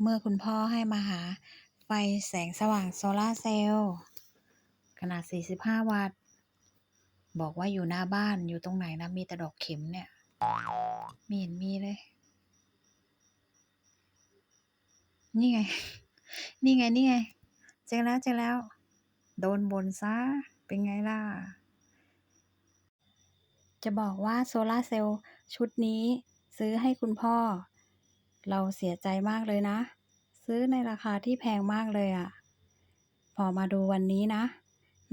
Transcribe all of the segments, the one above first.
เมื่อคุณพ่อให้มาหาไฟแสงสว่างโซลาเซลล์ขนาด 45 วัตต์ บอกว่าอยู่หน้าบ้านอยู่ตรงไหนนะ มีแต่ดอกเข็มเนี่ยไม่เห็นมีเลย นี่ไง นี่ไง นี่ไง เจอแล้วเจอแล้ว โดนบนซะ เป็นไงล่ะ จะบอกว่าโซลาเซลล์ชุดนี้ซื้อให้คุณพ่อ เราเสียใจมากเลยนะ ซื้อในราคาที่แพงมากเลยอะพอมาดูวันนี้นะ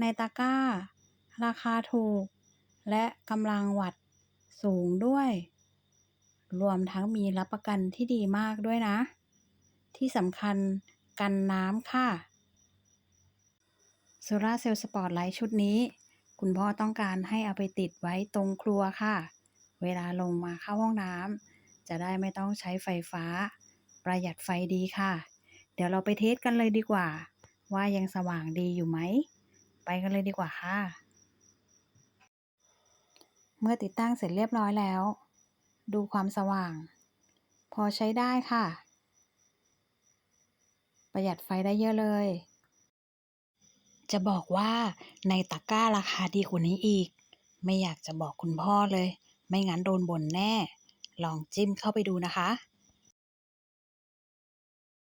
ในตะกร้า ราคาถูก และกำลังวัตต์สูงด้วย รวมทั้งมีรับประกันที่ดีมากด้วยนะ ที่สำคัญกันน้ำค่ะโซลาเซลล์สปอร์ตไลท์ชุดนี้ คุณพ่อต้องการให้เอาไปติดไว้ตรงครัวค่ะ เวลาลงมาเข้าห้องน้ำ จะได้ไม่ต้องใช้ไฟฟ้า ประหยัดไฟดีค่ะ เดี๋ยวเราไปเทสกันเลยดีกว่า ว่ายังสว่างดีอยู่ไหม ไปกันเลยดีกว่าค่ะ เมื่อติดตั้งเสร็จเรียบร้อยแล้ว ดูความสว่าง พอใช้ได้ค่ะ ประหยัดไฟได้เยอะเลย จะบอกว่าในตะกร้าราคาดีกว่านี้อีก ไม่อยากจะบอกคุณพ่อเลย ไม่งั้นโดนบ่นแน่ ลองจิ้มเข้าไปดูนะคะ